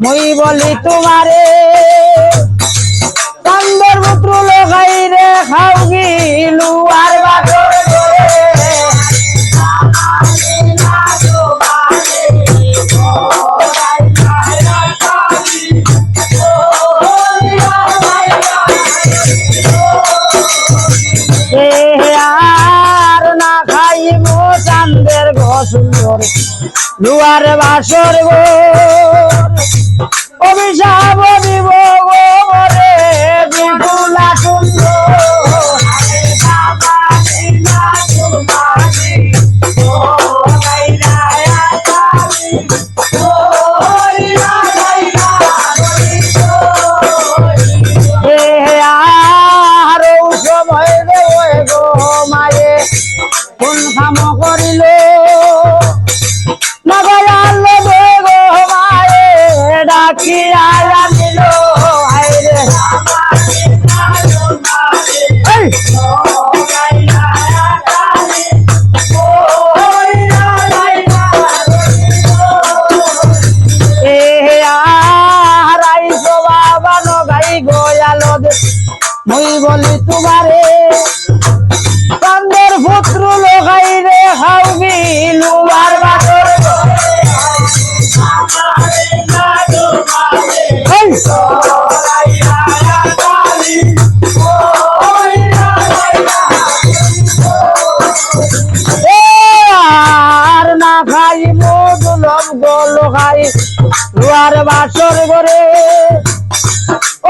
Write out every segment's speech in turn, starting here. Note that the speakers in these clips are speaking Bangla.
মুই বলি তোমারে চন্দর পুত্র লগাই রে খাও গিলু সুন্দর লুয়ার বাসর গো অভিশাপ দিব গো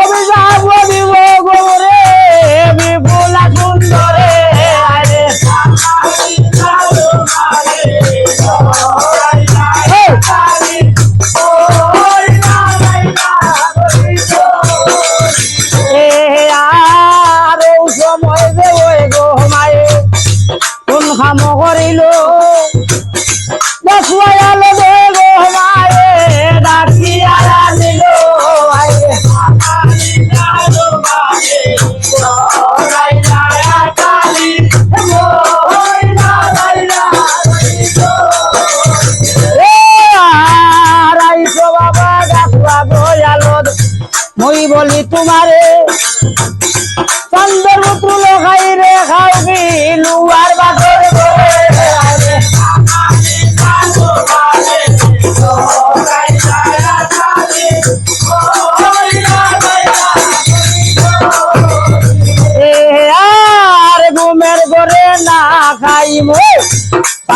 অভিশাপ দিব গোরে বিপুলা সুন্দরে আরে এই! এ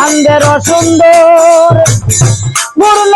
চান্দের অসুন্দর পূর্ণ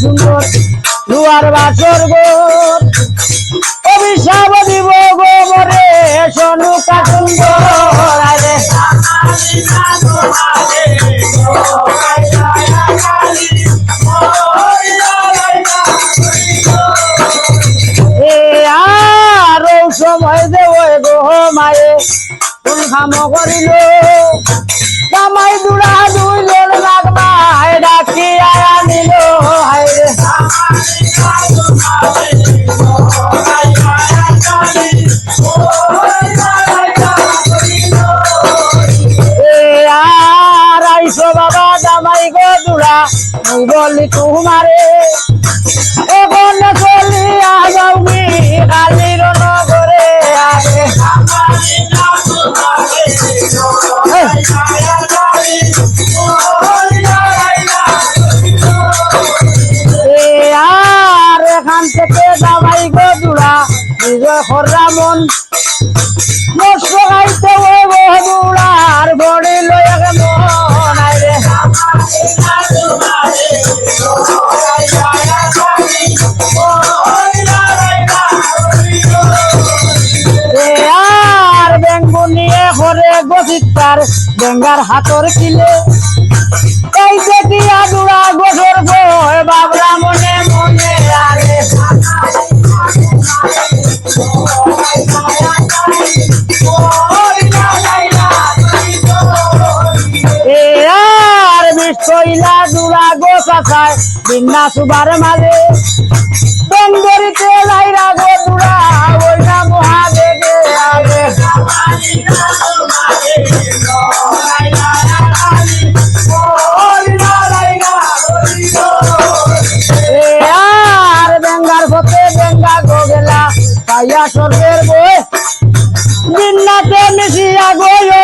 সুন্দর দুয়ার বাসর গো। অভিশাপ দিব গো মরে সনুকা সুন্দর। আরে সময় দেব গো মায়ে। কোন কাম করিল? আঙ্গলি তোমারে। এখন চলি আগাউমি কালির নগরে আগে। আর এখান থেকে দাবাই গো জুড়া। নিজের হরা ঘরে গছিতার বেঙ্গার হাতর কিলে। এই দেখিয়া দুড়া গোসর বয় বাবরা মনে মনে আরে আর বিশ্বইলা দুড়া গোসাছায় বিন্না সুবার আর। পাইয়া স্বর্গের বই বিন্নাতে মিশিয়া গো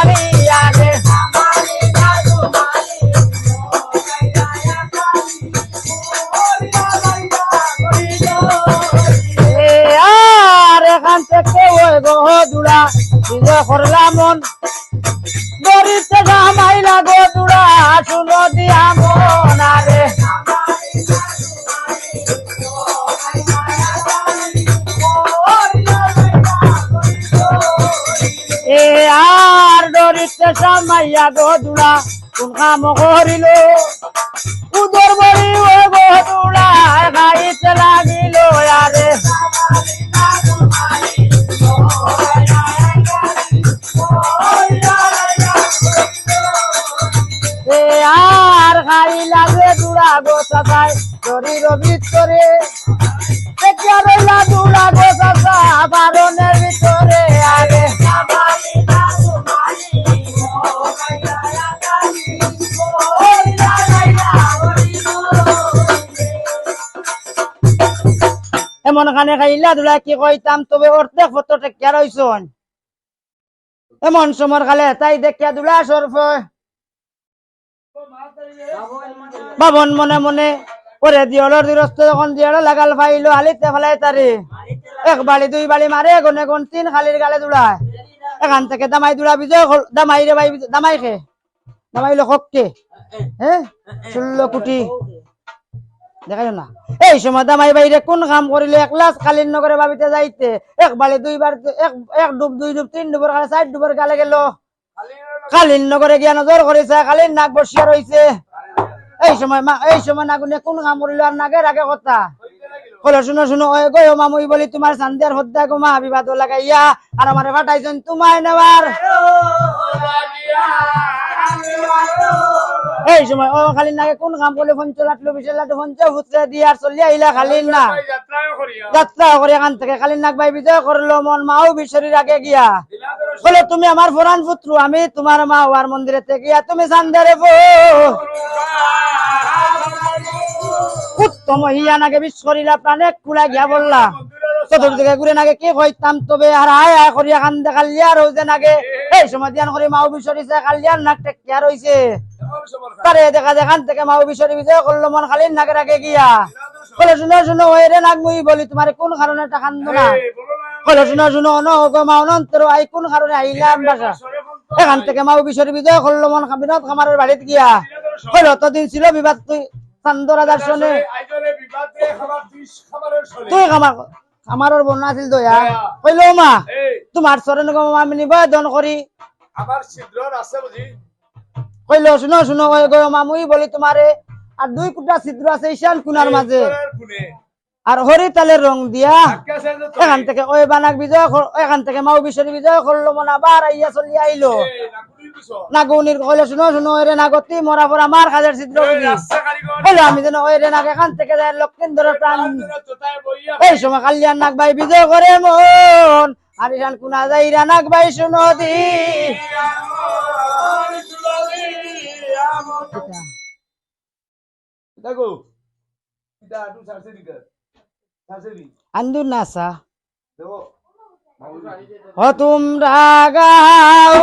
বিজয় করলা মন। গরিতে জামাইলা গো দুড়া শুনো দিয়া মন, আরে। এ আর ডরিতে সামাইয়া গো দুড়া কোন কাম করিল? খানে খাইলা দুলা কি কইতাম, তবে অর্ধেক ফটো টেকিয়া রইছন এমন সমর খালে, তাই দেখিয়া দুলা সরফ। বাবন মনে মনে, ওরে দিয়লর দিরস্ত যখন দিয়ল লাগাল ফাইলো, আলিতে ফেলাই তারে এক বাড়ি দুই বাড়ি মারে গনে গন তিন খালির গালে দুড়ায় এখান থেকে দামাই দুড়া বিজয় দামাই রে ভাই দামাই খে দামাইলো হককে হ্যাঁ ষোলো কোটি। দেখাই না। এই সময় দামাই বাইরে কোন কাম করিলে এক লাখ কালীন নগরে ভাবিতে যাইতে, এক বাড়ি দুইবার এক এক ডুব, দুই ডুব, তিন ডুবের গালে, চার ডুবের গালে গেল। কালীন নগরে গিয়া নজর করেছে কালীন নাক বসিয়া রইছে। এই সময় মা এই সময় নাগুনে কোন কাম করিল আর নাগের আগে কথা? কলো শুনো শুনো, ওই গো মামুই বলি তোমার সান্দিয়ার হত্যা গো মা বিবাদ লাগাইয়া, আর আমারে ফাটাইছেন তোমায় নেবার এই সময় ও খালি নাগে কোন কাম করলে ফোন চলাটলো বিশাল লাটু ফোন হুতরে দিয়ে আর চলিয়া আইলা খালি না। যাত্রা করে এখান থেকে খালি নাক ভাই বিজয় করল মন মাও বিশ্বরীর আগে গিয়া। বলে তুমি আমার ফোরান পুত্র আমি তোমার মা হওয়ার মন্দিরে থেকে গিয়া তুমি সান্দারে বো উত্তম হিয়া নাগে বিশ্বরীরা প্রাণে কুলা গিয়া বললা। চতুর্দিকে ঘুরে নাগে কি কইতাম তবে আর আয় আয় করিয়া কান্দে কালিয়া রইছে নাগে এই সময় ধ্যান করে মাও বিশ্বরীছে কালিয়ার নাক টেকিয়া রইছে। তারে দেখা দেখান থেকে মাও বিশ্বরী বিজয় করল মন খালি নাগের আগে গিয়া। বলে শুনো শুনো ওই রে নাক মুই বলি তোমার কোন কারণে টাকা না? বলে শুনো শুনো ন গো মাও নন্তর আই কোন কারণে আইলাম বাসা এখান থেকে মাও বিশ্বরী বিজয় করল মন বিনোদ খামারের বাড়িতে গিয়া। হইল তদিন ছিল বিবাদ তুই চান্দরা দর্শনে। তুই খামার খামারের বন্যা আছিল দয়া। কইলো মা তোমার চরণ গো আমি নিবেদন করি। আমার ছিদ্র আছে বুঝি? কইলো শুনো শুনো ওই গো মা মুই বলি তোমারে আর দুই কুটা ছিদ্র আছে ঈশান কুনার মাঝে। আর হরিতালের রং দিয়া। এখান থেকে ওই বানাক বিজয় এখান থেকে মাও বিশ্বরী বিজয় করল মনে আবার আইয়া চলি আইলো। এই নাকুলির পিছত। না গৌনির কইলে শুনো শুনো এরে না গতি মরা পর আমার কাজের বুঝি রাস্তা আমি যেন ওই রে নাক এখান থেকে যাই লক্ষিন্দরের প্রাণ। এই সময় কালিয়ার নাক ভাই বিজয় করে মন। আর ইরান কুনা যাই নাক ভাই শুনো দি। দেখো এটা আটু দিকে ছাড়ছে দি আন্দুর নাসা দেখো ও তোমরা গাও।